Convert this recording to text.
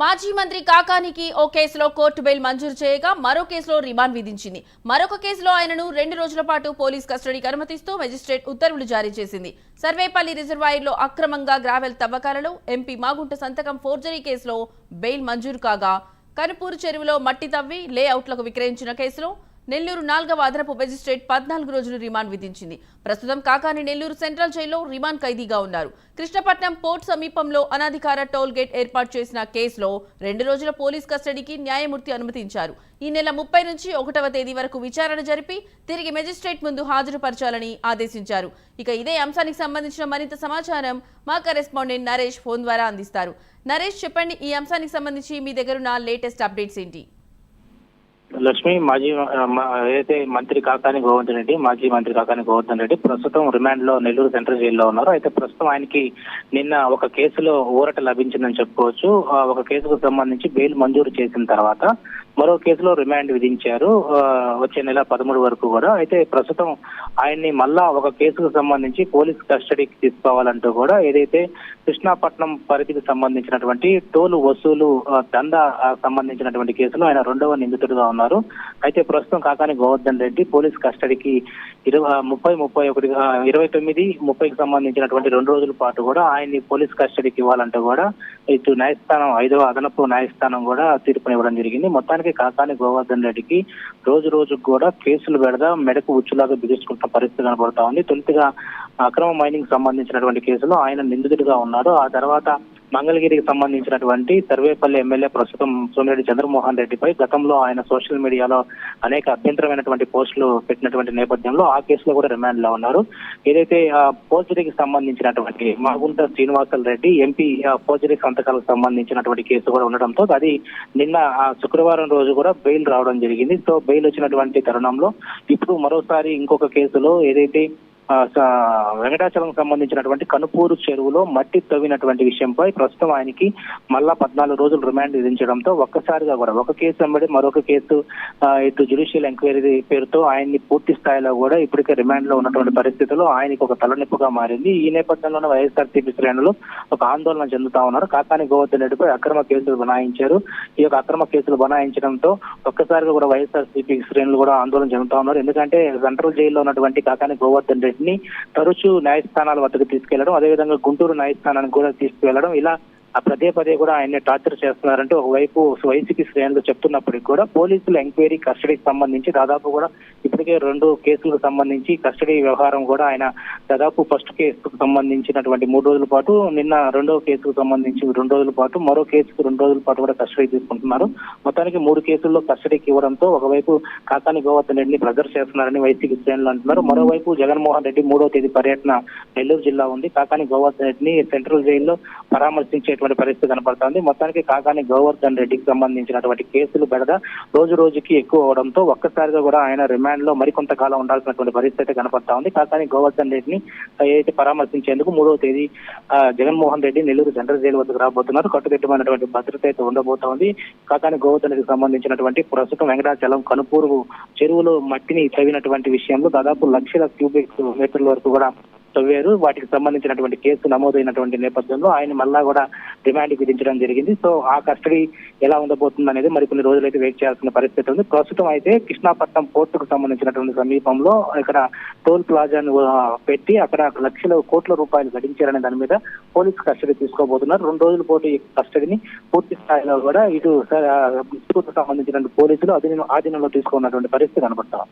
మాజీ మంత్రి కాకానికి ఓ కేసులో కోర్టు బెయిల్ మంజూరు చేయగా మరో కేసులో రిమాండ్ విధించింది. మరొక కేసులో ఆయనను రెండు రోజుల పాటు పోలీస్ కస్టడీకి అనుమతిస్తూ మెజిస్ట్రేట్ ఉత్తర్వులు జారీ చేసింది. సర్వేపల్లి రిజర్వాయర్లో అక్రమంగా గ్రావెల్ తవ్వకాలలో ఎంపీ మాగుంట సంతకం ఫోర్జరీ కేసులో బెయిల్ మంజూరు కాగా కనుపూరు చెరువులో మట్టి తవ్వి లేఅవుట్లకు విక్రయించిన కేసులో నెల్లూరు నాలుగవ అదనపు మెజిస్ట్రేట్ పద్నాలుగు రోజులు రిమాండ్ విధించింది. ప్రస్తుతం కాకాని నెల్లూరు సెంట్రల్ జైల్లో రిమాండ్ ఖైదీగా ఉన్నారు. కృష్ణపట్నం పోర్ట్ సమీపంలో అనధికార టోల్ గేట్ ఏర్పాటు చేసిన కేసులో రెండు రోజుల పోలీస్ కస్టడీకి న్యాయమూర్తి అనుమతించారు. ఈ నెల ముప్పై నుంచి ఒకటవ తేదీ వరకు విచారణ జరిపి తిరిగి మెజిస్ట్రేట్ ముందు హాజరుపరచాలని ఆదేశించారు. ఇక ఇదే అంశానికి సంబంధించిన మరింత సమాచారం మా కరెస్పాండెంట్ నరేష్ ఫోన్ ద్వారా అందిస్తారు. నరేష్ చెప్పండి ఈ అంశానికి సంబంధించి మీ దగ్గర ఉన్న లేటెస్ట్ అప్డేట్స్ ఏంటి? లక్ష్మి మాజీ ఏదైతే మంత్రి కాకాని గోవర్ధన్ రెడ్డి మాజీ మంత్రి కాకాని గోవర్ధన్ రెడ్డి ప్రస్తుతం రిమాండ్లో నెల్లూరు సెంట్రల్ జైల్లో ఉన్నారు. అయితే ప్రస్తుతం ఆయనకి నిన్న ఒక కేసులో ఊరట లభించిందని చెప్పుకోవచ్చు. ఆ, ఒక కేసుకు సంబంధించి బెయిల్ మంజూరు చేసిన తర్వాత మరో కేసులో రిమాండ్ విధించారు. వచ్చే నెల పదమూడు వరకు కూడా. అయితే ప్రస్తుతం ఆయన్ని మళ్ళా ఒక కేసుకు సంబంధించి పోలీస్ కస్టడీకి తీసుకోవాలంటూ కూడా ఏదైతే కృష్ణాపట్నం పరిధికి సంబంధించినటువంటి టోలు వసూలు ఆ, దందా సంబంధించినటువంటి కేసులో ఆయన రెండవ నిందితుడిగా ఉన్నారు. అయితే ప్రస్తుతం కాకాని గోవర్ధన్ రెడ్డి పోలీస్ కస్టడీకి ఇరవై ముప్పై ముప్పై ఒకటి ఇరవై తొమ్మిది ముప్పైకి సంబంధించినటువంటి రెండు రోజుల పాటు కూడా ఆయన్ని పోలీస్ కస్టడీకి ఇవ్వాలంటూ కూడా ఇటు న్యాయస్థానం ఐదవ అదనపు న్యాయస్థానం కూడా తీర్పునివ్వడం జరిగింది. మొత్తానికి కాకాని గోవర్ధన్ రెడ్డికి రోజు రోజుకు కూడా కేసులు పెడదా మెడకు ఉచ్చులాగా బిగించుకుంటున్న పరిస్థితి కనబడతా ఉంది. తొలితగా అక్రమ మైనింగ్ సంబంధించినటువంటి కేసులో ఆయన నిందితుడిగా ఉన్నారు. ఆ తర్వాత మంగళగిరికి సంబంధించినటువంటి సర్వేపల్లి ఎమ్మెల్యే ప్రస్తుతం సోమిరెడ్డి చంద్రమోహన్ రెడ్డిపై గతంలో ఆయన సోషల్ మీడియాలో అనేక అభ్యంతరమైనటువంటి పోస్టులు పెట్టినటువంటి నేపథ్యంలో ఆ కేసులో కూడా రిమాండ్లో ఉన్నారు. ఏదైతే ఆ పోర్జరీకి సంబంధించినటువంటి మాగుంట శ్రీనివాసల్ రెడ్డి ఎంపీ ఆ పోర్జరీ సంతకాలకు సంబంధించినటువంటి కేసు కూడా ఉండడంతో అది నిన్న ఆ శుక్రవారం రోజు కూడా బెయిల్ రావడం జరిగింది. సో బెయిల్ వచ్చినటువంటి తరుణంలో ఇప్పుడు మరోసారి ఇంకొక కేసులో ఏదైతే వెంకటాచలం సంబంధించినటువంటి కనుపూరు చెరువులో మట్టి తవ్వినటువంటి విషయంపై ప్రస్తుతం ఆయనకి మళ్ళా పద్నాలుగు రోజులు రిమాండ్ విధించడంతో ఒక్కసారిగా కూడా ఒక కేసు వెంబడి మరొక కేసు ఇటు జ్యుడిషియల్ ఎంక్వైరీ పేరుతో ఆయన్ని పూర్తి స్థాయిలో కూడా ఇప్పటికే రిమాండ్లో ఉన్నటువంటి పరిస్థితుల్లో ఆయనకి ఒక తలనొప్పిగా మారింది. ఈ నేపథ్యంలోనే వైఎస్ఆర్సీపీ శ్రేణులు ఒక ఆందోళన చెందుతా ఉన్నారు. కాకాని గోవర్ధన్ రెడ్డిపై అక్రమ కేసులు బనాయించారు. ఈ యొక్క అక్రమ కేసులు బనాయించడంతో ఒక్కసారిగా కూడా వైఎస్ఆర్సీపీ శ్రేణులు కూడా ఆందోళన చెందుతా ఉన్నారు. ఎందుకంటే సెంట్రల్ జైల్లో ఉన్నటువంటి కాకాని గోవర్ధన్ వారిని తరచూ న్యాయస్థానాల వద్దకు తీసుకెళ్ళడం అదేవిధంగా గుంటూరు న్యాయస్థానానికి కూడా తీసుకువెళ్ళడం ఇలా పదే పదే కూడా ఆయన్ని టార్చర్ చేస్తున్నారంటే ఒకవైపు వైసీపీ శ్రేణులు చెప్తున్నప్పటికీ కూడా పోలీసులు ఎంక్వైరీ కస్టడీకి సంబంధించి దాదాపు కూడా ఇప్పటికే రెండు కేసులకు సంబంధించి కస్టడీ వ్యవహారం కూడా ఆయన దాదాపు ఫస్ట్ కేసుకు సంబంధించినటువంటి మూడు రోజుల పాటు నిన్న రెండో కేసుకు సంబంధించి రెండు రోజుల పాటు మరో కేసుకు రెండు రోజుల పాటు కూడా కస్టడీ తీసుకుంటున్నారు. మొత్తానికి మూడు కేసుల్లో కస్టడీకి ఇవ్వడంతో ఒకవైపు కాకాని గోవర్ధన్ రెడ్డిని ప్రెజర్ చేస్తున్నారని వైసీపీ శ్రేణులు అంటున్నారు. మరోవైపు జగన్మోహన్ రెడ్డి మూడో తేదీ పర్యటన నెల్లూరు జిల్లా ఉంది. కాకాని గోవర్ధన్ రెడ్డిని సెంట్రల్ జైల్లో పరామర్శించేటువంటి పరిస్థితి కనపడుతోంది. మొత్తానికి కాకాని గోవర్ధన్ రెడ్డికి సంబంధించినటువంటి కేసులు బెడద రోజు రోజుకి ఎక్కువ అవడంతో ఒక్కసారిగా కూడా ఆయన రిమాండ్లో మరికొంతకాలం ఉండాల్సినటువంటి పరిస్థితి కనపడతా ఉంది కాకాని గోవర్ధన్ రెడ్డిని ఏదైతే పరామర్శించేందుకు మూడవ తేదీ జగన్మోహన్ రెడ్డి నెల్లూరు జనరల్ జైలు వద్దకు రాబోతున్నారు. కట్టుదిట్టమైనటువంటి భద్రత అయితే ఉండబోతోంది. కాకాని గోవర్ధన్ రెడ్డికి సంబంధించినటువంటి ప్రస్తుతం వెంకటాచలం కనుపూరు చెరువులో మట్టిని తవ్వినటువంటి విషయంలో దాదాపు లక్షల క్యూబిక్ మీటర్ల వరకు కూడా తవ్వారు. వాటికి సంబంధించినటువంటి కేసు నమోదైనటువంటి నేపథ్యంలో ఆయన మళ్ళా కూడా రిమాండ్ విధించడం జరిగింది. సో ఆ కస్టడీ ఎలా ఉండబోతుంది అనేది మరి కొన్ని రోజులైతే వెయిట్ చేయాల్సిన పరిస్థితి ఉంది. ప్రస్తుతం అయితే కృష్ణాపట్నం పోర్టుకు సంబంధించినటువంటి సమీపంలో ఇక్కడ టోల్ ప్లాజాను పెట్టి అక్కడ లక్షల కోట్ల రూపాయలు గడించారనే దాని మీద పోలీస్ కస్టడీ తీసుకోబోతున్నారు. రెండు రోజుల పాటు ఈ కస్టడీని పూర్తి స్థాయిలో కూడా ఇటు సంబంధించిన పోలీసులు అధీనం ఆధీనంలో తీసుకున్నటువంటి పరిస్థితి కనబడతాం